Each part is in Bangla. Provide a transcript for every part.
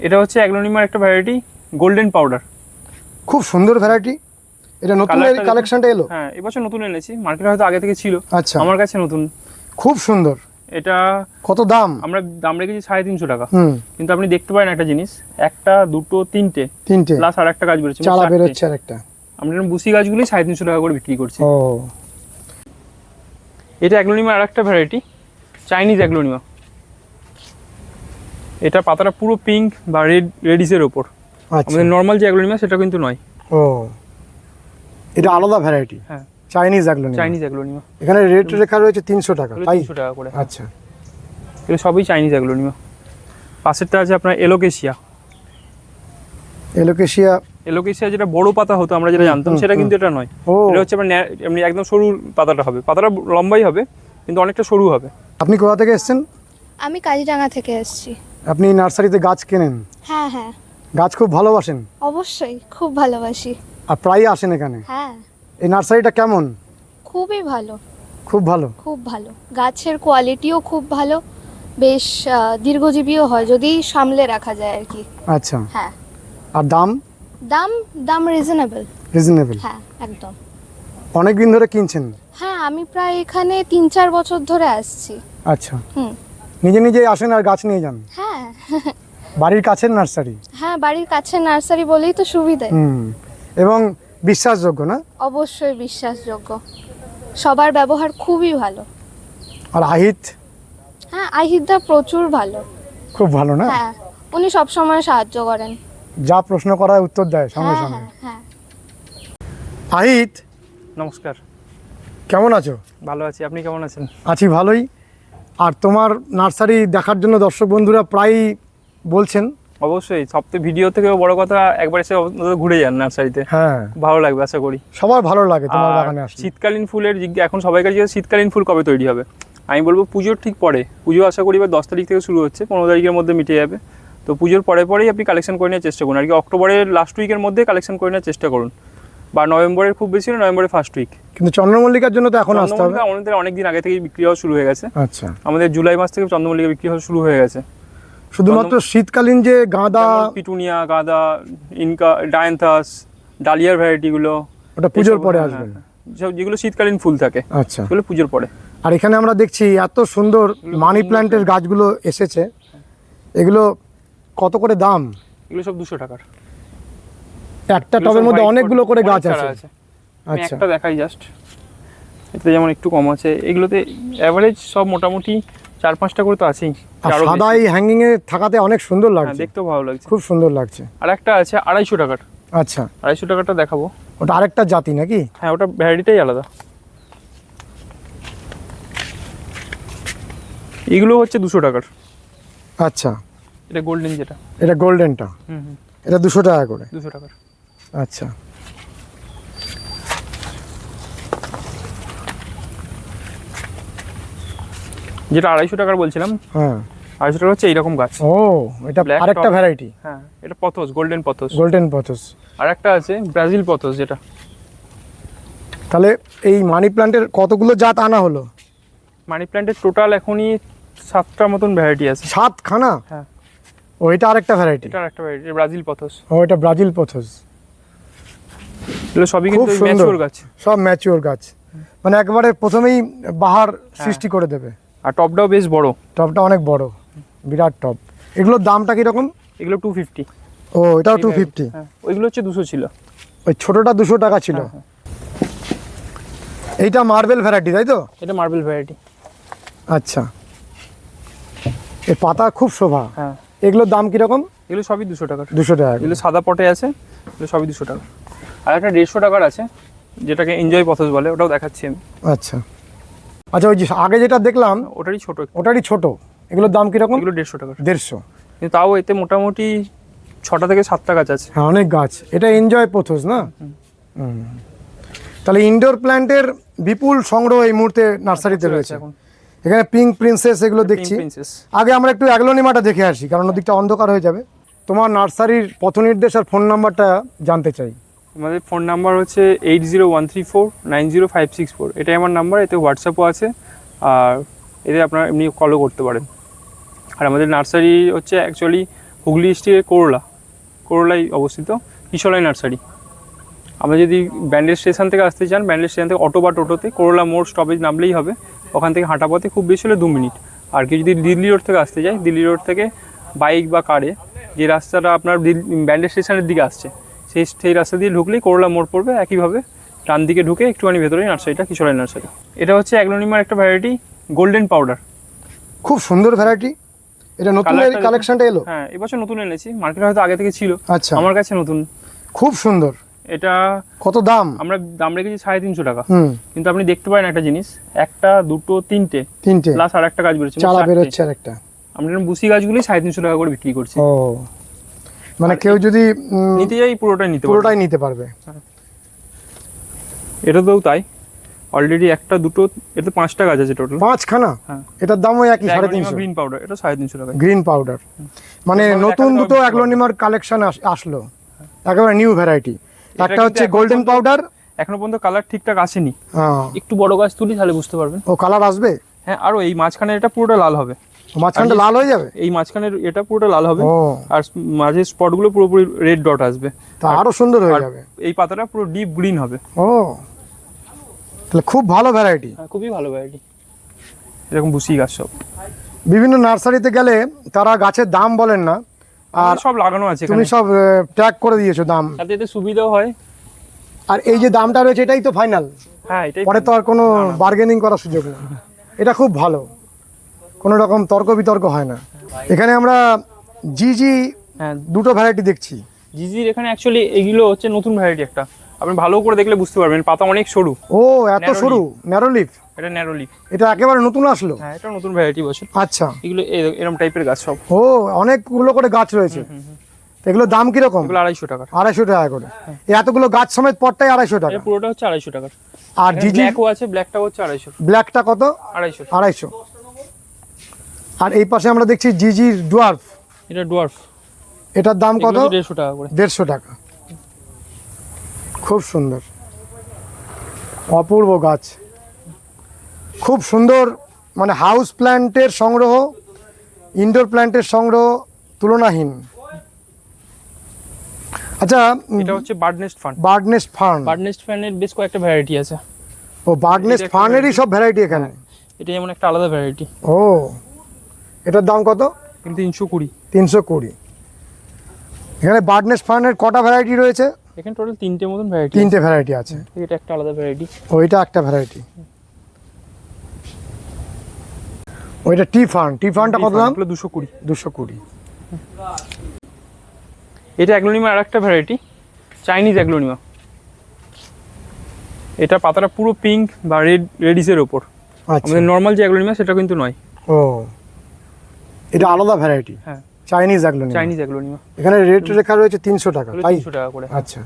এটা হচ্ছে অ্যাগ্লোনিমার একটা ভ্যারাইটি গোল্ডেন পাউডার খুব সুন্দর ভ্যারাইটি এটা নতুন কালেকশনটা এলো? হ্যাঁ এবছর নতুন এনেছি। মার্কেটে হয়তো আগে থেকে ছিল। আচ্ছা। আমার কাছে নতুন। খুব সুন্দর। এটা কত দাম? আমরা দাম রেখেছি সাড়ে তিনশো টাকা। কিন্তু আপনি দেখতে পারেন একটা জিনিস একটা দুটো তিনটে। তিনটে। প্লাস আর একটা গাছ বেরোচ্ছে চারা। বেরোচ্ছে আর একটা আমরা বুসি গাছগুলি সাড়ে তিনশো টাকা করে বিক্রি করছি। ও। এটা অ্যাগ্লোনিমার আর একটা ভ্যারাইটি চাইনিজ অ্যাগ্লোনিমা। এটা পাতাটা পুরো পিঙ্ক বা রেড রেডিসের ওপর আচ্ছা। আমাদের নর্মাল যে অ্যাগ্লোনিমা সেটা কিন্তু নয়। ও। এটা আলাদা ভ্যারাইটি হ্যাঁ। চাইনিজ এগুলো চাইনিজ অ্যাগ্লোনিমা এখানে রেট লেখা রয়েছে তিনশো টাকা তাই? তিনশো টাকা করে। আচ্ছা। এগুলো সবই চাইনিজ অ্যাগ্লোনিমা পাশেরটা আছে আপনার এলোকেশিয়া এলোকেশিয়া এলোকেশিয়া যেটা বড় পাতা হতো আমরা যেটা জানতাম সেটা কিন্তু এটা নয়। এটা হচ্ছে আপনার ন্যা- এমনি একদম সরু পাতাটা হবে। পাতাটা লম্বাই হবে কিন্তু অনেকটা সরু হবে। আপনি কোথা থেকে এসেছেন? আমি কাজিরাঙা থেকে এসেছি। আপনি নার্সারিতে গাছ কেনেন? হ্যাঁ হ্যাঁ। গাছ খুব ভালোবাসেন? অবশ্যই খুব ভালোবাসি। আর প্রায় আসেন এখানে? হ্যাঁ। এই নার্সারিটা কেমন? খুবই ভালো। খুব ভালো? খুব ভালো। গাছের কোয়ালিটিও খুব ভালো। বেশ দীর্ঘজীবীও হয় যদি সামলে রাখা যায় আর কি। আচ্ছা। হ্যাঁ। আর দাম? দাম দাম রিজনেবল রিজনেবল হ্যাঁ একদম। অনেক দিন ধরে কিনছেন? হ্যাঁ আমি প্রায় এখানে তিন চার বছর ধরে আসছি। আচ্ছা। হুম। নিজে নিজে আসেন আর গাছ নিয়ে যান? হ্যাঁ বাড়ির কাছের নার্সারি? হ্যাঁ বাড়ির কাছে নার্সারি বলেই তো সুবিধে। হুম এবং বিশ্বাসযোগ্য না? অবশ্যই বিশ্বাসযোগ্য। সবার ব্যবহার খুবই ভালো। আর আহিত? হ্যাঁ আহিদা প্রচুর ভালো। খুব ভালো না? হ্যাঁ উনি সব সময় সাহায্য করেন। যা প্রশ্ন করা উত্তর দেয় সঙ্গে হ্যাঁ সঙ্গে। হ্যাঁ হ্যাঁ। নমস্কার। কেমন আছো? ভালো আছি আপনি কেমন আছেন? আছি ভালোই। আর তোমার নার্সারি দেখার জন্য দর্শক বন্ধুরা প্রায়ই বলছেন। অবশ্যই সবথেকে ভিডিও থেকে বড় কথা একবার এসে ঘুরে যান নার্সারিতে। হ্যাঁ। ভালো লাগবে আশা করি। সবার ভালো লাগে তোমার বাগানে আসলে। শীতকালীন ফুলের এখন সবাইকার জিজ্ঞাসা শীতকালীন ফুল কবে তৈরি হবে? আমি বলব পুজোর ঠিক পরে। পুজো আশা করি এবার দশ তারিখ থেকে শুরু হচ্ছে পনেরো তারিখের মধ্যে মিটে যাবে। তো পুজোর পরে পরেই আপনি কালেকশন করে নেওয়ার চেষ্টা করুন। আর কি অক্টোবরের লাস্ট উইকের মধ্যে কালেকশন করে নেওয়ার চেষ্টা করুন। বা নভেম্বরের খুব বেশি হলে নভেম্বরের ফার্স্ট উইক কিন্তু চন্দ্রমল্লিকার জন্য তো এখন আসতে হবে। আমাদের অনেক দিন আগে থেকেই বিক্রি হওয়া শুরু হয়ে গেছে। আচ্ছা। আমাদের জুলাই মাস থেকে চন্দ্রমল্লিকা বিক্রি হওয়া শুরু হয়ে গেছে। শুধুমাত্র শীতকালীন যে গাঁদা পিটুনিয়া গাঁদা ইনকা ডায়ান্থাস ডালিয়ার ভ্যারাইটিগুলো ওটা পুজোর পরে হ্যাঁ, আসবে। হ্যাঁ, হ্যাঁ। সব যেগুলো শীতকালীন ফুল থাকে আচ্ছা। সেগুলো পুজোর পরে। আর এখানে আমরা দেখছি এত সুন্দর মানি প্ল্যান্টের গাছগুলো এসেছে। এগুলো কত করে দাম? এগুলো সব দুশো টাকার। একটা টবের মধ্যে অনেকগুলো করে গাছ আছে। আচ্ছা। একটা দেখাই জাস্ট এতে যেমন একটু কম আছে। এগুলোতে অ্যাভারেজ সব মোটামুটি চার পাঁচটা করে তো আছেই। সাদা এই হ্যাঙ্গিং এ থাকাতে অনেক সুন্দর হ্যাঁ, লাগছে। দেখতেও ভালো লাগছে। খুব সুন্দর লাগছে। আর একটা আছে আড়াইশো টাকার। আচ্ছা। আড়াইশো টাকাটা দেখাবো। ওটা আরেকটা জাতি নাকি? হ্যাঁ ওটা ভ্যারাইটিটাই আলাদা। এগুলো হচ্ছে দুশো টাকার। আচ্ছা। এটা গোল্ডেন যেটা। এটা গোল্ডেনটা হুম হুম। এটা দুশো টাকা করে। দুশো টাকার। আচ্ছা। যেটা আড়াইশো টাকার বলছিলাম হ্যাঁ। আড়াইশো টাকা হচ্ছে এইরকম গাছ। ও এটা আরেকটা ভ্যারাইটি হ্যাঁ এটা pothos golden pothos golden pothos আর একটা আছে ব্রাজিল পথস যেটা। তাহলে এই মানি প্ল্যান্টের কতগুলো জাত আনা হলো? মানি প্ল্যান্টের টোটাল এখনই সাতটার মতন ভ্যারাইটি আছে। সাতখানা? হ্যাঁ। ও এটা আরেকটা ভ্যারাইটি এটা একটা ভ্যারাইটি ব্রাজিল পথস ও এটা ব্রাজিল পথস এগুলো সবই কিন্তু ম্যাচিওর গাছ। সব ম্যাচিওর গাছ। মানে একবারে প্রথমেই বাহার সৃষ্টি করে দেবে। আর টপটাও বেশ বড়। টবটা অনেক বড়। বিরাট টব এগুলোর দামটা কীরকম? এগুলো টু ফিফটি ও এটাও টু ফিফটি হ্যাঁ ওইগুলো হচ্ছে দুশো ছিল। ওই ছোটটা দুশো টাকা ছিল। হ্যাঁ, এইটা মার্বেল ভ্যারাইটি তাই তো? এটা মার্বেল ভ্যারাইটি আচ্ছা। এর পাতা খুব শোভা। হ্যাঁ। এগুলোর দাম কীরকম? এগুলো সবই দুশো টাকা দুশো টাকা এগুলো সাদা পটে আছে এগুলো সবই দুশো টাকা আর একটা দেড়শো টাকার আছে যেটাকে এনজয় পথস বলে ওটাও দেখাচ্ছি আমি। আচ্ছা। আচ্ছা ওই যে আগে যেটা দেখলাম ওটারই ছোট। ওটারই ছোট। এগুলোর দাম কীরকম? এগুলো দেড়শো টাকার। দেড়শো। কিন্তু তাও এতে মোটামুটি ছটা থেকে সাতটা গাছ আছে। হ্যাঁ অনেক গাছ। এটা এনজয় পোথোস না। তাহলে ইনডোর প্ল্যান্টের বিপুল সংগ্রহ এই মুহূর্তে নার্সারিতে রয়েছে। এখন। এখানে পিঙ্ক প্রিন্সেস এগুলো দেখছি। আগে আমরা একটু অ্যাগলোনিমাটা দেখে আসি কারণ ওদিকটা অন্ধকার হয়ে যাবে। তোমার নার্সারির পথ নির্দেশ আর ফোন নাম্বারটা জানতে চাই। আমাদের ফোন নাম্বার হচ্ছে eight zero one three four nine zero five six four এটাই আমার নাম্বার এতে হোয়াটসঅ্যাপও আছে, আর এতে আপনারা এমনি কলও করতে পারেন। আর আমাদের নার্সারি হচ্ছে অ্যাকচুয়ালি হুগলি ডিস্ট্রিক্টের করলা, করলাই অবস্থিত কিশোরাই নার্সারি। আমরা যদি ব্যান্ডেল স্টেশন থেকে আসতে চান ব্যান্ডেল স্টেশন থেকে অটো বা টোটোতে, করলা মোড় স্টপেজ নামলেই হবে, ওখান থেকে হাঁটা পথে খুব বেশি হলে দু মিনিট। আর কেউ যদি দিল্লি রোড থেকে আসতে যায় দিল্লি রোড থেকে বাইক বা কারে যে রাস্তাটা আপনার ব্যান্ডেল স্টেশনের দিকে আসছে সেই সেই রাস্তা দিয়ে ঢুকলেই করলা মোড় পড়বে একইভাবে ডান দিকে ঢুকে একটুখানি ভেতরে নার্সারিটা কিশোরের নার্সারি। এটা হচ্ছে অ্যাগ্লোনিমার একটা ভ্যারাইটি গোল্ডেন পাউডার খুব সুন্দর ভ্যারাইটি এটা নতুন কালেকশনটা এলো? হ্যাঁ এবছর নতুন এনেছি মার্কেটে হয়তো আগে থেকে ছিল। আচ্ছা। আমার কাছে নতুন। খুব সুন্দর। এটা কত দাম? আমরা দাম রেখেছি সাড়ে তিনশো টাকা। কিন্তু আপনি দেখতে পারেন একটা জিনিস একটা দুটো তিনটে। তিনটে। প্লাস আর একটা গাছ বেরোচ্ছে মোট চারা বেরোচ্ছে আর একটা আমরা বুসি গাছগুলোই সাড়ে তিনশো টাকা করে বিক্রি করছি। মানে কেউ যদি নিতে যাই পুরোটাই নিতে পুরোটাই নিতে পারবে। এটা তো তাই। অলরেডি একটা দুটো এতে পাঁচটা গাছ আছে টোটাল পাঁচখানা? হ্যাঁ। এটার দামও একই সাড়ে তিনশো। গ্রিন পাউডার এটা সাড়ে তিনশো টাকা গ্রিন পাউডার মানে নতুন দুটো অ্যাগ্লোনিমার কালেকশন আসলো। একেবারে নিউ ভ্যারাইটি একটা হচ্ছে গোল্ডেন পাউডার এখনও পর্যন্ত কালার ঠিকঠাক আসেনি। হ্যাঁ। একটু বড় গাছ তুলি তাহলে বুঝতে পারবেন ও কালার আসবে? হ্যাঁ আরও এই মাঝখানে এটা পুরোটা লাল হবে। মাঝখানটা লাল হয়ে যাবে? এই মাঝখানের এটা পুরোটা লাল হবে। আর মাঝে স্পটগুলো পুরোপুরি রেড ডট আসবে। তা আরও সুন্দর হয়ে যাবে। এই পাতাটা পুরো ডিপ গ্রিন হবে। ও। তাহলে খুব ভালো ভ্যারাইটি হ্যাঁ খুবই ভালো ভ্যারাইটি এরকম বুসি গাছ সব। বিভিন্ন নার্সারিতে গেলে তারা গাছের দাম বলেন না। আর আর সব লাগানো আছে তুমি সব ট্যাগ করে দিয়েছ দাম। তাতে এতে সুবিধাও হয়। আর এই যে দামটা রয়েছে এটাই তো ফাইনাল হ্যাঁ এটাই পরে তো আর কোনো বার্গেনিং করার সুযোগ নেই। এটা খুব ভালো। কোনো রকম তর্ক বিতর্ক হয় না। এখানে আমরা জি জি হ্যাঁ। দুটো ভ্যারাইটি দেখছি। জিজির এখানে অ্যাকচুয়ালি এগুলো হচ্ছে নতুন ভ্যারাইটি একটা। আপনি ভালো করে দেখলে বুঝতে পারবেন পাতা অনেক সরু। ও এত সরু ন্যারো লিফ এটা ন্যারো লিফ এটা একেবারে নতুন আসলো? হ্যাঁ এটা নতুন ভ্যারাইটি বছর। আচ্ছা। এগুলো এরকম টাইপের গাছ সব। ও অনেকগুলো করে গাছ রয়েছে। তো এগুলোর দাম কীরকম? এগুলো আড়াইশো টাকা। আড়াইশো টাকা করে। এই এতগুলো গাছ সমেত পটটাই আড়াইশো টাকা। পুরোটা হচ্ছে আড়াইশো টাকা আর জিজি ব্ল্যাকও আছে ব্ল্যাকটাও হচ্ছে আড়াইশো। ব্ল্যাকটা কত? আড়াইশো। আড়াইশো। আর এই পাশে আমরা দেখছি জিজি ডুয়ার্ফ। এটা ডোয়ার্ফ। এটার দাম কত? দেড়শো টাকা করে। দেড়শো টাকা। খুব সুন্দর। অপূর্ব গাছ। খুব সুন্দর মানে হাউস প্ল্যান্টের সংগ্রহ ইনডোর প্ল্যান্টের সংগ্রহ তুলনাহীন। আচ্ছা এটা হচ্ছে বার্ডনেস্ট ফান্ড বার্ডনেস্ট ফার্ন বার্ডনেস্ট ফ্যানের বেশ কয়েকটা ভ্যারাইটি আছে। ও বার্ডনেস্ট ফার্নেরই সব ভ্যারাইটি এখানে? এটা যেমন একটা আলাদা ভ্যারাইটি ও। এটার দাম কত? তিনশো কুড়ি। তিনশো কুড়ি। এখানে বার্ডনেস ফার্নের কটা ভ্যারাইটি রয়েছে? এখানে টোটাল তিনটে মতন ভ্যারাইটি তিনটে ভ্যারাইটি আছে। এটা একটা আলাদা ভ্যারাইটি ওইটা একটা ভ্যারাইটি ওইটা টি ফার্ন টি ফার্নটা কত দাম? দুশো কুড়ি। দুশো কুড়ি। এটা অ্যাগ্লোনিমা আর একটা ভ্যারাইটি চাইনিজ অ্যাগ্লোনিমা এটা পাতাটা পুরো পিঙ্ক বা রেড রেডিসের ওপর। আচ্ছা। আমাদের নর্মাল যে অ্যাগ্লোনিমা সেটা কিন্তু নয়। ও। এটা আলাদা ভ্যারাইটি হ্যাঁ। চাইনিজ এগুলো চাইনিজ অ্যাগ্লোনিমা এখানে রেট লেখা রয়েছে তিনশো টাকা তাই? তিনশো টাকা করে। আচ্ছা।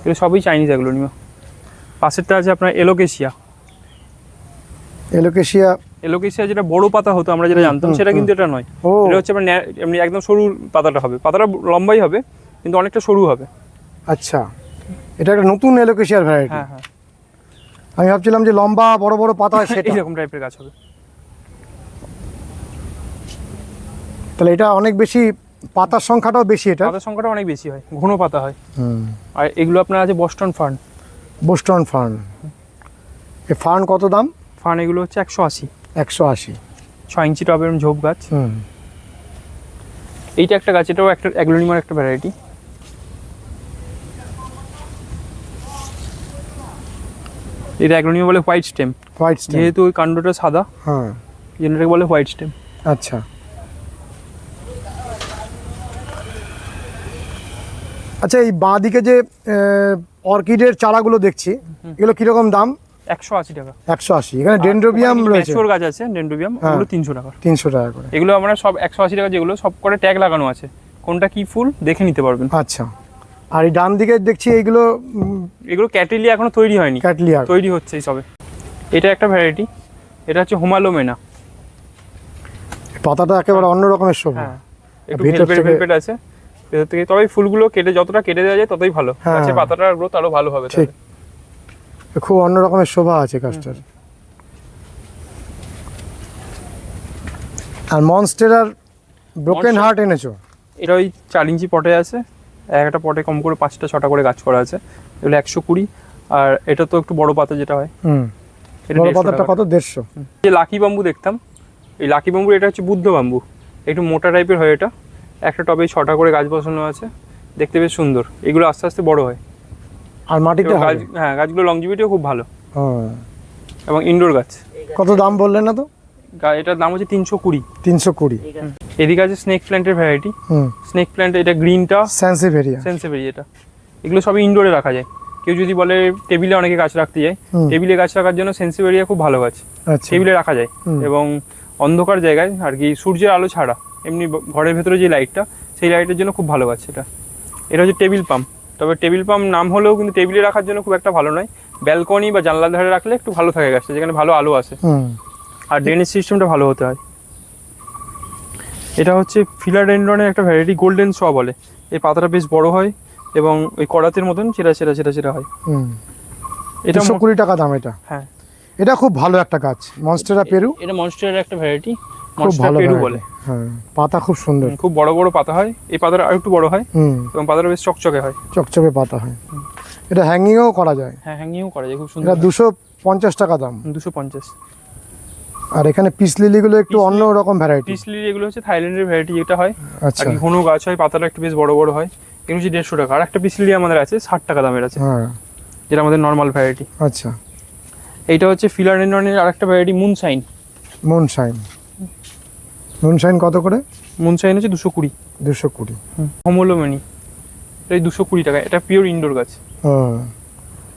এগুলো সবই চাইনিজ অ্যাগ্লোনিমা পাশেরটা আছে আপনার এলোকেশিয়া এলোকেশিয়া এলোকেশিয়া যেটা বড় পাতা হতো আমরা যেটা জানতাম সেটা কিন্তু এটা নয়। এটা হচ্ছে আপনার এমনি একদম সরু পাতাটা হবে। পাতাটা লম্বাই হবে কিন্তু অনেকটা সরু হবে। আচ্ছা। এটা একটা নতুন এলোকেশিয়ার ভ্যারাইটি হ্যাঁ হ্যাঁ। আমি ভাবছিলাম যে লম্বা বড় বড় পাতা সেটা। এইরকম টাইপের গাছ হবে। তাহলে এটা অনেক বেশি পাতার সংখ্যাটাও বেশি এটা? পাতার সংখ্যাটা অনেক বেশি হয় ঘন পাতা হয়। হুম। আর এগুলো আপনার আছে বস্টন ফার্ন বোস্টন ফার্ন এই ফার্ন কত দাম? ফার্ন এগুলো হচ্ছে একশো আশি। একশো আশি। ছ ইঞ্চি টবের ঝোপ গাছ। হুম। এইটা একটা গাছ এটাও একটা অ্যাগ্লোনিমার একটা ভ্যারাইটি এটা অ্যাগ্লোনিমা বলে হোয়াইট স্টেম হোয়াইট স্টেম যেহেতু ওই কাণ্ডটা সাদা হ্যাঁ। জেনারেটাকে বলে হোয়াইট স্টেম আচ্ছা। আচ্ছা এই বাঁ দিকে যে অর্কিডের চারাগুলো দেখছি এগুলো কীরকম দাম? একশো আশি টাকা। একশো আশি। এখানে ডেন্ড্রোবিয়াম রয়েছে। ম্যাচিওর গাছ আছে ডেন্ড্রোবিয়াম হ্যাঁ। ওগুলো তিনশো টাকা। তিনশো টাকা করে। এগুলো আমরা সব একশো আশি টাকা যেগুলো সব করে ট্যাগ লাগানো আছে। কোনটা কি ফুল দেখে নিতে পারবেন। আচ্ছা। আর এই ডান দিকে দেখছি এইগুলো এগুলো ক্যাটেলিয়া এখনও তৈরি হয়নি। ক্যাটলিয়ার তৈরি হচ্ছে এই সবে। এটা একটা ভ্যারাইটি এটা হচ্ছে হোমালোমেনা। পাতাটা একেবারে অন্য রকমের শোভা হ্যাঁ। একটু ভেলভেট ভেলভেট আছে। ভেতর থেকে তবে ফুলগুলো কেটে যতটা কেটে দেওয়া যায় ততই ভালো। হ্যাঁ। গাছের পাতাটার গ্রোথ আরও ভালো হবে ঠিক। খুব অন্য রকমের শোভা আছে গাছটার। আর মনস্টেরার ব্রোকেন হার্ট এনেছো? এটা ওই চার ইঞ্চি পটে আছে। এক একটা পটে কম করে পাঁচটা ছটা করে গাছ করা আছে। এগুলো একশো কুড়ি। আর এটা তো একটু বড় পাতা যেটা হয়। বড় পাতাটা কত? দেড়শো। যে লাকি বাম্বু দেখতাম। এই লাকি বাম্বু এটা হচ্ছে বুদ্ধ বাম্বু একটু মোটা টাইপের হয় এটা। একটা টবে ছটা করে গাছ বসানো আছে। দেখতে বেশ সুন্দর। এগুলো আস্তে আস্তে বড় হয়। আর মাটিতে গাছ হ্যাঁ গাছগুলো লংজিভিটিও খুব ভালো। হ্যাঁ। এবং ইনডোর গাছ। কত দাম বললেন না তো? এটার দাম হচ্ছে তিনশো কুড়ি। তিনশো কুড়ি। এদিকে আছে স্নেক প্ল্যান্টের ভ্যারাইটি স্নেক প্ল্যান্ট এটা গ্রিনটা স্যান্সিভেরিয়া সেন্সেভেরি এটা। এগুলো সবই ইনডোরে রাখা যায়। কেউ যদি বলে টেবিলে অনেকে গাছ রাখতে যায় টেবিলে গাছ রাখার জন্য সেন্সিভেরিয়া খুব ভালো গাছ। আচ্ছা। টেবিলে রাখা যায়। এবং অন্ধকার জায়গায় আর কি সূর্যের আলো ছাড়া। এমনি ঘরের ভেতরে যে লাইটটা সেই লাইটের জন্য খুব ভালো গাছ এটা এটা হচ্ছে টেবিল পাম্প তবে টেবিল পাম্প নাম হলেও কিন্তু টেবিলে রাখার জন্য খুব একটা ভালো নয়। ব্যালকনি বা জানলার ধারে রাখলে একটু ভালো থাকে গাছটা যেখানে ভালো আলো আসে। হুম। আর ড্রেনেজ সিস্টেমটা ভালো হতে হয়। এটা হচ্ছে ফিলাডেন্ড্রনের একটা ভ্যারাইটি গোল্ডেন শ বলে। এই পাতাটা বেশ বড় হয় এবং ওই কড়াতের মতন চেরা চেরা চেরা চেরা হয়। হুম। এটা কুড়ি টাকা দাম এটা। হ্যাঁ। এটা খুব ভালো একটা গাছ মনস্টেরা পেরু এটা মনস্টারের একটা ভ্যারাইটি খুব ভালো পেরু বলে। হ্যাঁ পাতা খুব সুন্দর। খুব বড় বড় পাতা হয়। এই পাতাটা আর একটু বড় হয় এবং পাতাটা বেশ চকচকে হয়। চকচকে পাতা হয়। এটা হ্যাঙ্গিংও করা যায়। হ্যাঁ হ্যাঙ্গিংও করা যায় খুব এটা সুন্দর। দুশো পঞ্চাশ টাকা দাম। দুশো পঞ্চাশ। আর এখানে পিস লিলিগুলো একটু অন্য রকম ভ্যারাইটি পিস লিলি এগুলো হচ্ছে থাইল্যান্ডের ভ্যারাইটি যেটা হয়। আচ্ছা। ঘন গাছ হয় পাতাটা একটু বেশ বড় বড় হয়। এগুলো হচ্ছে দেড়শো টাকা। আর একটা পিস লিলি আমাদের আছে ষাট টাকা দামের আছে। হ্যাঁ। যেটা আমাদের নর্মাল ভ্যারাইটি আচ্ছা। এইটা হচ্ছে ফিলাডেন্ড্রনের আরেকটা ভ্যারাইটি মুনসাইন মুনশাইন মুনশাইন কত করে? মুনসাইন হচ্ছে দুশো কুড়ি। দুশো কুড়ি। হোমোলোমেনি এই দুশো কুড়ি টাকা এটা পিওর ইনডোর গাছ।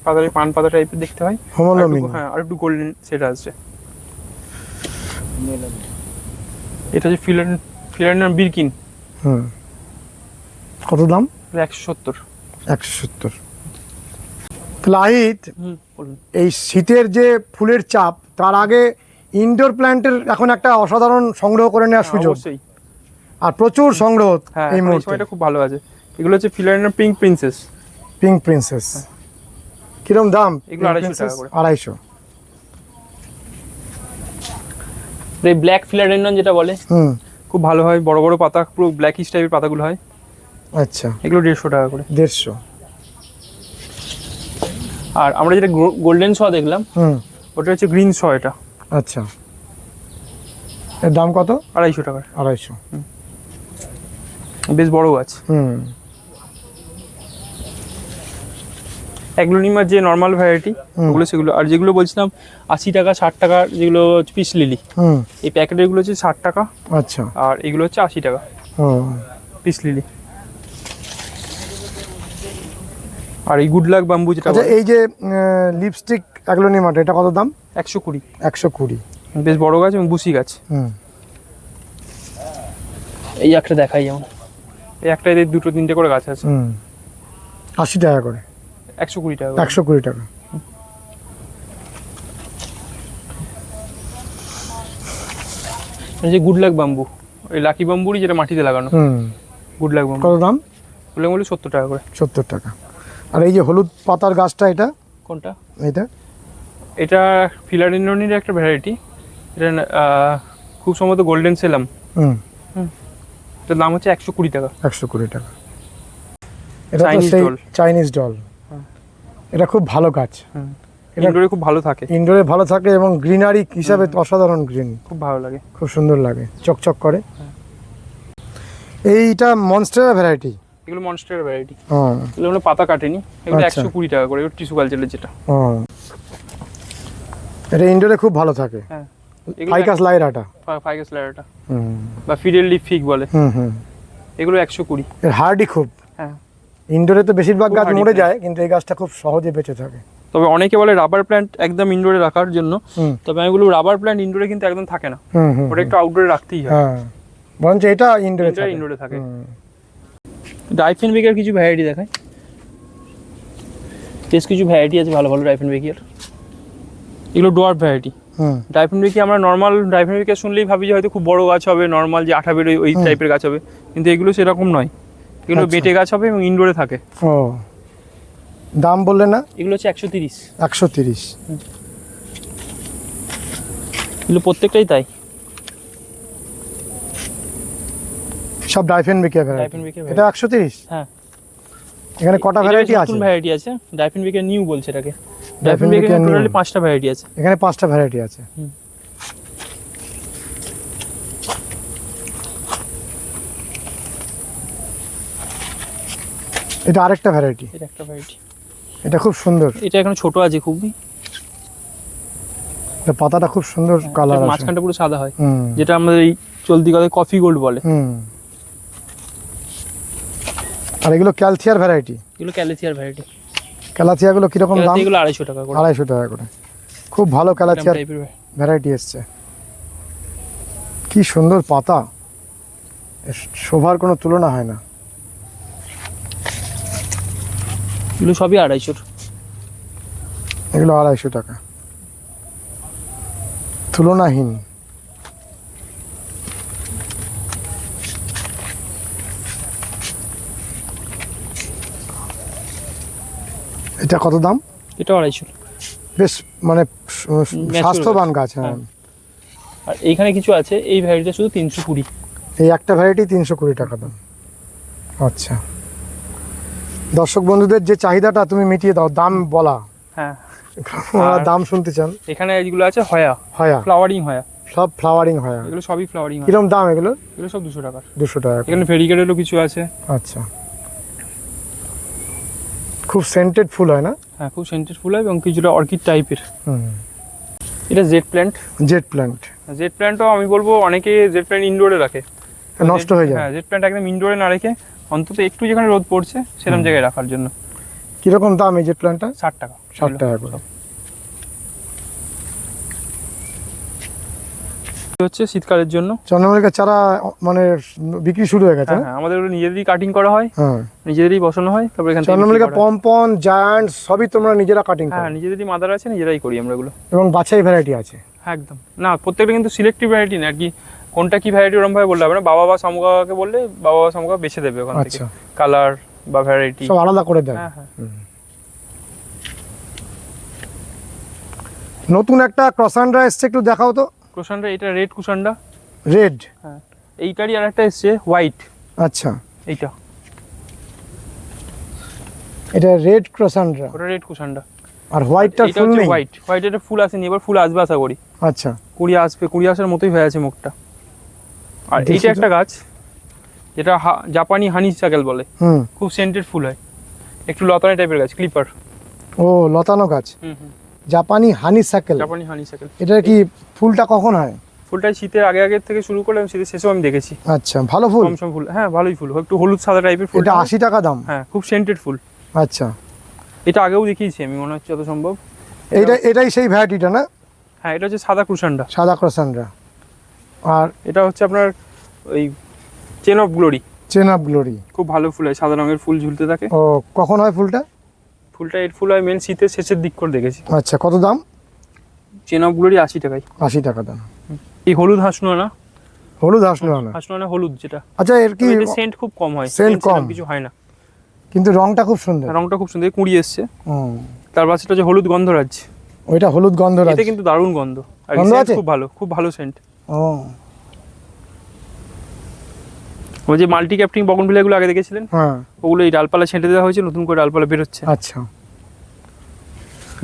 পাতাটা পান পাতা টাইপের দেখতে হয়। আর হ্যাঁ আর একটু গোল্ডেন সেটা আসছে। এটা হচ্ছে ফিলান ফিলান্ডার বিরকিন। হুম। কত দাম? একশো সত্তর। একশো সত্তর। লাহিত এই শীতের যে ফুলের চাপ তার আগে ইনডোর প্ল্যান্টের এখন একটা অসাধারণ সংগ্রহ করে নেওয়ার সুযোগ। অবশ্যই। আর প্রচুর সংগ্রহ হ্যাঁ এই মুহূর্তে। সময়টা খুব ভালো আছে। এগুলো হচ্ছে philodendron pink princess pink princess কিরম দাম? এগুলো 250 টাকা করে। আড়াইশো। এই ব্ল্যাক ফিলাডেন্ডন যেটা বলে? হুম। খুব ভালো হয় বড় বড় পাতা পুরো ব্ল্যাকিশ টাইপের পাতাগুলো হয়। আচ্ছা। এগুলো দেড়শো টাকা করে। দেড়শো। আর আমরা যেটা গোল্ডেন শ দেখলাম হুম। ওটা হচ্ছে গ্রিন শ এটা। আচ্ছা। এর দাম কত? আড়াইশো টাকার। আড়াইশো। বেশ বড় গাছ হুম। অ্যাগ্লোনিমার যে নর্মাল ভ্যারাইটি ওগুলো সেগুলো আর যেগুলো বলছিলাম আশি টাকা ষাট টাকা যেগুলো পিস লিলি হুম। এই প্যাকেটেরগুলো হচ্ছে ষাট টাকা। আচ্ছা। আর এগুলো হচ্ছে আশি টাকা। হুম। পিস লিলি আর এই গুড লাক বাম্বু যেটা আচ্ছা এই যে লিপস্টিক অ্যাগ্লোনিমাট এটা কত দাম? একশো কুড়ি। একশো কুড়ি। বেশ বড় গাছ এবং বুসি গাছ। হুম। এই একটা দেখাই যেমন। এই একটা এদের দুটো তিনটে করে গাছ আছে। হুম। আশি টাকা করে। একশো কুড়ি টাকা একশো কুড়ি টাকা। এই যে গুড লাক বাম্বু ওই লাকি বাম্বুরই যেটা মাটিতে লাগানো। হুম। গুড লাক বাম্বু কত দাম? গুড লাক বাম্বু সত্তর টাকা করে। সত্তর টাকা। আর এই যে হলুদ পাতার গাছটা এটা? কোনটা? এটা? এটা ফিলাডেন্ডনের একটা ভ্যারাইটি এটা খুব সম্ভবত গোল্ডেন সেলাম হুম। এটার দাম হচ্ছে একশো কুড়ি টাকা। একশো কুড়ি টাকা। এটা তো সেই চাইনিজ ডল এটা খুব ভালো গাছ হুম। এটা- ইনডোরে খুব ভালো থাকে। ইনডোরে ভালো থাকে এবং গ্রিনারি হিসাবে অসাধারণ গ্রিন খুব ভালো লাগে। খুব সুন্দর লাগে। চকচক করে। এইটা মনস্টার ভ্যারাইটি এগুলো মনস্টার ভ্যারাইটি হ্যাঁ এগুলো পাতা কাটেনি। এগুলো আচ্ছা। একশো কুড়ি টাকা করে। টিস্যু কালচারের যেটা। হ্যাঁ এটা ইনডোরে খুব ভালো থাকে। হ্যাঁ। Ficus lyrata ficus lyrata hmm. বা ফিডেল ফিগ বলে। হুম হুম। এগুলো একশো কুড়ি। এর হার্ডি খুব। হ্যাঁ। ইনডোরে তো বেশিরভাগ গাছ মরে যায় কিন্তু এই গাছটা খুব সহজে বেঁচে থাকে। তবে অনেকে বলে রাবার প্ল্যান্ট একদম ইনডোরে রাখার জন্য। তবে আমি বলব রাবার প্ল্যান্ট ইনডোরে কিন্তু একদম থাকে না। ওটা একটু আউটডোরে রাখতেই হয়। হ্যাঁ। বরঞ্চ এটা ইনডোরে থাকে। ইনডোরে থাকে। ডাইফেন কিছু ভ্যারাইটি দেখায় বেশ কিছু ভ্যারাইটি আছে ভালো ভালো ডাইফেন বেকের এগুলো ডোয়ার ভ্যারাইটি হুম। ডাইফেন বেকি আমরা নর্মাল ডাইফেন বেকে শুনলেই ভাবি যে হয়তো খুব বড় গাছ হবে নর্মাল যে আঠা বেরোয় ওই টাইপের গাছ হবে। কিন্তু এগুলো সেরকম নয়। এগুলো আচ্ছা। বেটে গাছ হবে এবং ইনডোরে থাকে। ও। দাম বললেন না? এগুলো হচ্ছে একশো তিরিশ। একশো তিরিশ। এগুলো প্রত্যেকটাই তাই। সব ডাইফেন বিকে ভ্যারাইটি ডাইফেন বিকে এটা একশো তিরিশ? হ্যাঁ। এখানে কটা ভ্যারাইটি আছে নতুন ভ্যারাইটি আছে। ডাইফিন বিকের নিউ বলছে এটাকে। ডাইফিন বিকের new। টোটালি পাঁচটা ভ্যারাইটি আছে। এখানে পাঁচটা ভ্যারাইটি আছে। এটা আরেকটা ভ্যারাইটি এটা একটা ভ্যারাইটি এটা খুব সুন্দর। এটা এখন ছোট আছে খুবই। এটা পাতাটা খুব সুন্দর কালার এটার আছে। মাঝখানটা পুরো সাদা হয়। যেটা আমাদের এই চলতি কথায় কফি গোল্ড বলে। হুম। আর এগুলো ক্যালথিয়ার ভ্যারাইটি এগুলো ক্যালেথিয়ার ভ্যারাইটি ক্যালাথিয়াগুলো কীরকম দাম? এগুলো আড়াইশো টাকা করে। আড়াইশো টাকা করে। খুব ভালো ক্যালাথিয়ার ভ্যারাইটি এসছে। কি সুন্দর পাতা। শোভার কোনো তুলনা হয় না। এগুলো সবই আড়াইশোর। এগুলো আড়াইশো টাকা। তুলনাহীন। এটা কত দাম? এটা আড়াইশো। বেশ মানে স্বাস্থ্যবান গাছ। হ্যাঁ। হ্যাঁ। আর এইখানে কিছু আছে এই ভ্যারাইটিটা শুধু তিনশো কুড়ি। এই একটা ভ্যারাইটি তিনশো কুড়ি টাকা দাম। আচ্ছা। দর্শক বন্ধুদের যে চাহিদাটা তুমি মিটিয়ে দাও দাম বলা। হ্যাঁ। দাম শুনতে চান। এখানে যেগুলো আছে হয়া। হয়া। ফ্লাওয়ারিং হয়া। সব ফ্লাওয়ারিং হয়। এগুলো সবই ফ্লাওয়ারিং হয়। কিরম দাম এগুলো? এগুলো সব দুশো টাকার। দুশো টাকা এখানে ভেরিগেটেরও কিছু আছে। আচ্ছা। খুব সেন্টেড ফুল হয় না? হ্যাঁ খুব সেন্টেড ফুল হয় এবং কিছুটা অর্কিড টাইপের। এটা jade plant jade plant jade প্ল্যান্টও আমি বলব অনেকে জেড প্ল্যান্ট ইনডোরে রাখে। নষ্ট হয়ে যায়। হ্যাঁ জেড প্ল্যান্ট একদম ইনডোরে না রেখে অন্তত একটু যেখানে রোদ পড়ছে সেরকম জায়গায় রাখার জন্য। কীরকম দাম এই জেড প্ল্যান্টটা ষাট টাকা। ষাট। টাকা করে। হচ্ছে শীতকালের জন্য। চন্দ্রমল্লিকা চারা মানে বিক্রি শুরু হয়ে গেছে হ্যাঁ হ্যাঁ? আমাদের ওগুলো নিজেদেরই কাটিং করা হয় হ্যাঁ। নিজেদেরই বসানো হয় তারপরে এখান চন্দ্রমল্লিকা হয়। পম্পন জায়ান্ট সবই তোমরা নিজেরা কাটিং করো। হ্যাঁ নিজেদেরই মাদার আছে নিজেরাই করি আমরা এগুলো এবং বাছাই ভ্যারাইটি আছে। হ্যাঁ একদম। না প্রত্যেকটা কিন্তু সিলেক্টিভ ভ্যারাইটি না আর কি কোনটা কি ভ্যারাইটি ওরকম ভাবে বললে হবে না বাবা বা সামুকাকে বললে বাবা বা সামুকা বেছে দেবে ওখান থেকে। আচ্ছা। কালার বা ভ্যারাইটি সব আলাদা করে দেয়। হ্যাঁ হ্যাঁ। নতুন একটা ক্রসান্ডা এসছে একটু দেখাও তো। কুশনটা এটা রেড কুশনটা রেড? হ্যাঁ। এইটারই আর একটা এসছে হোয়াইট। আচ্ছা। এইটা। এটা রেড ক্রসান্ডা ওটা রেড কুশনটা আর হোয়াইটটার এটা ফুল নেই? হোয়াইট। হোয়াইট এটা ফুল আসেনি এবার ফুল আসবে আশা করি। আচ্ছা। কুড়ি আসবে কুড়ি আসার মতোই হয়ে আছে মুখটা। আর এইটা একটা গাছ যেটা জাপানি হানি সাকেল বলে। হুম। খুব সেন্টেড ফুল হয়। একটু লতানো টাইপের গাছ ক্লিপার। ও লতানো গাছ। হুম হুম। জাপানি হানি সাইকেল। জাপানি হানি সাকেল এটা কি ফুলটা কখন হয়? ফুলটা শীতের আগে আগে থেকে শুরু করলে আমি শীতের শেষেও আমি দেখেছি। আচ্ছা ভালো ফুল? কম সম ফুল। হ্যাঁ ভালোই ফুল। একটু হলুদ সাদা টাইপের ফুল। এটা আশি টাকা দাম? হ্যাঁ খুব সেন্টেড ফুল। আচ্ছা। এটা আগেও দেখিয়েছি আমি মনে হচ্ছে যত সম্ভব। এটা এটাই সেই ভ্যারাইটিটা না? হ্যাঁ এটা হচ্ছে সাদা ক্রুশানটা। সাদা ক্রসান্ডা আর এটা হচ্ছে আপনার ওই chain of glory chain of glory খুব ভালো ফুল হয় সাদা রঙের ফুল ঝুলতে থাকে। ও কখন হয় ফুলটা? ফুলটা এর ফুল হয় মেন শীতের শেষের দিক করে দেখেছি। আচ্ছা কত দাম? চেন অফ আশি টাকায়। আশি টাকা দাম। এই হলুদ হাসনো না হলুদ আসলো না হাসনো না হলুদ যেটা। আচ্ছা এর কি সেন্ট খুব কম হয়। Scent কম। কিছু হয় না। কিন্তু রংটা খুব সুন্দর। রংটা খুব সুন্দর কুড়ি এসছে। তার পাশে এটা হচ্ছে হলুদ গন্ধরাজ। ওইটা হলুদ গন্ধ এটা কিন্তু দারুণ গন্ধ। আর গন্ধ খুব ভালো খুব ভালো সেন্ট ও। ওই যে মাল্টি ক্যাপ্টিং বগনভিলিয়াগুলো আগে দেখেছিলেন? হ্যাঁ। ওগুলো এই ডালপালা ছেঁটে দেওয়া হয়েছে নতুন করে ডালপালা বেরোচ্ছে। আচ্ছা।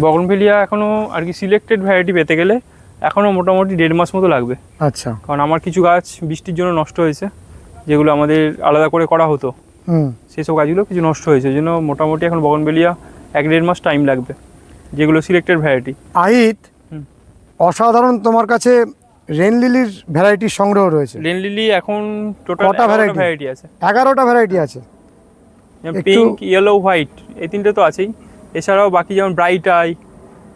বগনভিলিয়া এখনও আর কি সিলেক্টেড ভ্যারাইটি পেতে গেলে এখনও মোটামুটি দেড় মাস মতো লাগবে। আচ্ছা। কারণ আমার কিছু গাছ বৃষ্টির জন্য নষ্ট হয়েছে যেগুলো আমাদের আলাদা করে করা হতো। হুম। সেসব গাছগুলো কিছু নষ্ট হয়েছে জন্য মোটামুটি এখন বগনবেলিয়া এক দেড় মাস টাইম লাগবে যেগুলো সিলেক্টেড ভ্যারাইটি আহিত অসাধারণ তোমার কাছে রেন লিলির ভ্যারাইটির সংগ্রহ রয়েছে। রেন লিলি এখন টোটাল কটা variety? ভ্যারাইটি আছে। এগারোটা ভ্যারাইটি আছে। পিঙ্ক ইয়েলো হোয়াইট এই তিনটে তো আছেই। এছাড়াও বাকি যেমন ব্রাইট আই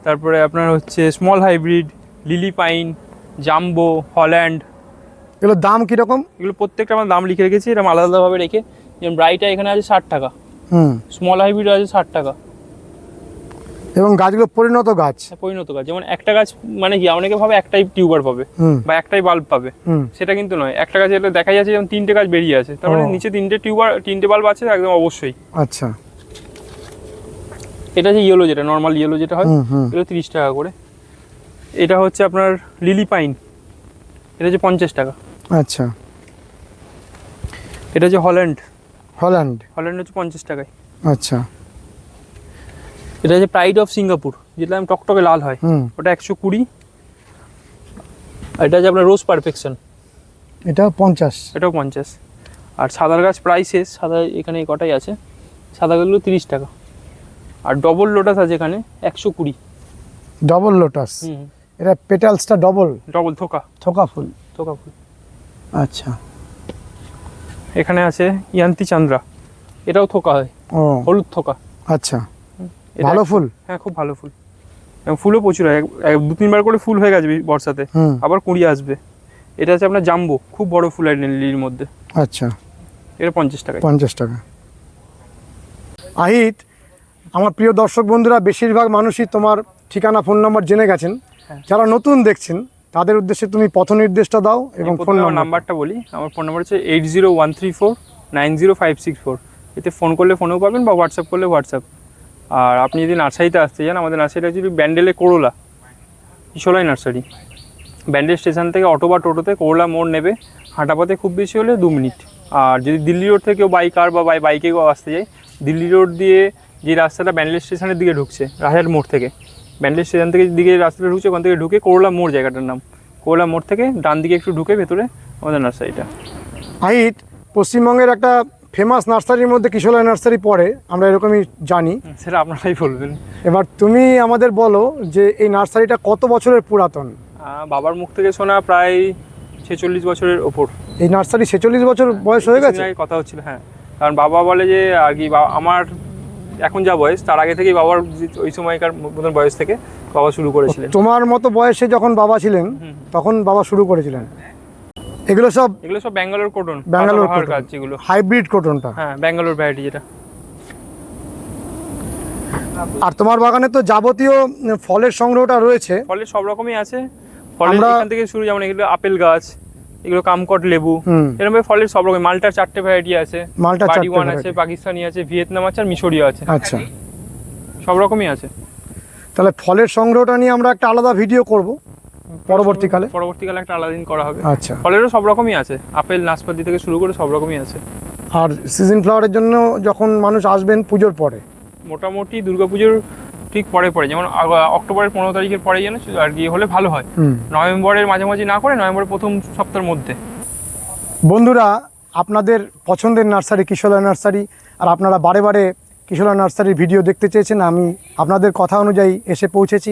তারপরে আপনার হচ্ছে small hybrid lily pine jumbo Holland এগুলোর দাম কীরকম? এগুলো প্রত্যেকটা আমার দাম লিখে রেখেছি এরকম আলাদা আলাদাভাবে রেখে। যেমন ব্রাইট আই এখানে আছে ষাট টাকা। হুম। স্মল হাইব্রিড আছে ষাট টাকা। এবং গাছগুলো পরিণত গাছ। পরিণত গাছ। যেমন একটা গাছ মানে কি অনেকে ভাবে একটাই টিউবার পাবে বা একটাই বাল্ব পাবে। সেটা কিন্তু নয়। একটা গাছে এটা দেখা যাচ্ছে যেমন তিনটে গাছ বেরিয়ে আছে। তার মানে নিচে তিনটে টিউবার তিনটে বাল্ব আছে একদম অবশ্যই। আচ্ছা। এটা যে ইয়েলো যেটা নর্মাল ইয়েলো যেটা হয় এগুলো তিরিশ টাকা করে। এটা হচ্ছে আপনার লিলি পাইন এটা হচ্ছে পঞ্চাশ টাকা। আচ্ছা। এটা হচ্ছে হল্যান্ড হল্যান্ড হল্যান্ড হচ্ছে পঞ্চাশ টাকায়। আচ্ছা। এটা হচ্ছে প্রাইড অফ সিঙ্গাপুর যেটা আমি টকটকে লাল হয়। ওটা একশো কুড়ি। আর এটা হচ্ছে আপনার রোজ পারফেকশন এটা পঞ্চাশ। এটাও পঞ্চাশ। আর সাদার গাছ প্রায় শেষ সাদা এখানে কটাই আছে? সাদা গাছগুলো তিরিশ টাকা। আর ডবল লোটাস আছে এখানে একশো কুড়ি। ডবল লোটাস এটা পেটালসটা ডবল ডবল থোকা। থোকা ফুল? থোকা ফুল। আচ্ছা। এখানে আছে ইয়ান্তি চান্দ্রা এটাও থোকা হয়। হলুদ থোকা। আচ্ছা। ভালো ফুল? হ্যাঁ খুব ভালো ফুল। এবং ফুলও প্রচুর হয়। দু তিনবার করে ফুল হয়ে গেছে বর্ষাতে। আবার কুড়ি আসবে। এটা হচ্ছে আপনার জাম্বো। খুব বড় ফুল হয় লিলির মধ্যে। আচ্ছা। এটা পঞ্চাশ টাকা পঞ্চাশ টাকা। আহিত আমার প্রিয় দর্শক বন্ধুরা বেশিরভাগ মানুষই তোমার ঠিকানা ফোন নাম্বার জেনে গেছেন। হ্যাঁ। যারা নতুন দেখছেন তাদের উদ্দেশ্যে তুমি পথ নির্দেশটা দাও এবং ফোন নাম্বারটা বলি। আমার ফোন নাম্বার হচ্ছে eight zero one three four nine zero five six four. এতে ফোন করলে ফোনও পাবেন বা হোয়াটসঅ্যাপ করলে হোয়াটসঅ্যাপ। আর আপনি যদি নার্সারিতে আসতে চান, আমাদের নার্সারিটা হচ্ছে ব্যান্ডেলে করোলা কিশোলাই নার্সারি। ব্যান্ডেল স্টেশন থেকে অটো বা টোটোতে করোলা মোড় নেবে হাঁটাপথে খুব বেশি হলে দু মিনিট। আর যদি দিল্লি রোড থেকে কেউ বাইক আর বা বাই বাইকে আসতে যায়, দিল্লি রোড দিয়ে যে রাস্তাটা ব্যান্ডেল স্টেশনের দিকে ঢুকছে রাজার মোড় থেকে, ব্যান্ডেল স্টেশন থেকে দিকে রাস্তাটা ঢুকছে, ওখান থেকে ঢুকে করোলা মোড় জায়গাটার নাম। করোলা মোড় থেকে ডান দিকে একটু ঢুকে ভেতরে আমাদের নার্সারিটা। আহিত পশ্চিমবঙ্গের একটা ফেমাস নার্সারির মধ্যে কিশোরয় নার্সারি পড়ে আমরা এরকমই জানি। সেটা আপনারাই বলবেন। এবার তুমি আমাদের বলো যে এই নার্সারিটা কত বছরের পুরাতন? বাবার মুখ থেকে শোনা প্রায় ছেচল্লিশ বছরের ওপর। এই নার্সারি ছেচল্লিশ বছর বয়স হয়ে গেছে? কথা হচ্ছিল হ্যাঁ। কারণ বাবা বলে যে আর কি আমার এখন যা বয়স তার আগে থেকেই বাবার ওই সময়কার মতন বয়স থেকে বাবা শুরু করেছিলেন। তোমার মতো বয়সে যখন বাবা ছিলেন তখন বাবা শুরু করেছিলেন। এগুলো সব এগুলো সব ব্যাঙ্গালোর কোটন ব্যাঙ্গালোর। গাছ যেগুলো হাইব্রিড কটনটা হ্যাঁ ব্যাঙ্গালোর ভ্যারাইটি যেটা। আর তোমার বাগানে তো যাবতীয় ফলের সংগ্রহটা রয়েছে। ফলের সব রকমই আছে। ফলের এখান থেকে শুরু যেমন এগুলো আপেল গাছ এগুলো কামকট লেবু এরকম ফলের সব রকম মালটার চারটে ভ্যারাইটি আছে। মালটা চারটে ওয়ান আছে পাকিস্তানি আছে ভিয়েতনাম আছে আর মিশরীয় আছে। আচ্ছা। সব রকমই আছে। তাহলে ফলের সংগ্রহটা নিয়ে আমরা একটা আলাদা ভিডিও করব। পরবর্তীকালে? পরবর্তীকালে একটা আলাদা দিন করা হবে। আচ্ছা। ফলেরও সব রকমই আছে। আপেল নাশপাতি থেকে শুরু করে সব রকমই আছে। আর সিজন ফ্লাওয়ারের জন্য যখন মানুষ আসবেন পুজোর পরে? মোটামুটি দুর্গাপুজোর ঠিক পরে পরে। যেমন অক্টোবরের পনেরো তারিখের পরে যেন আর কি হলে ভালো হয়। নভেম্বরের মাঝামাঝি না করে নভেম্বরের প্রথম সপ্তাহের মধ্যে। বন্ধুরা আপনাদের পছন্দের নার্সারি কিশোরা নার্সারি আর আপনারা বারে বারে কিশোরা নার্সারির ভিডিও দেখতে চেয়েছেন আমি আপনাদের কথা অনুযায়ী এসে পৌঁছেছি।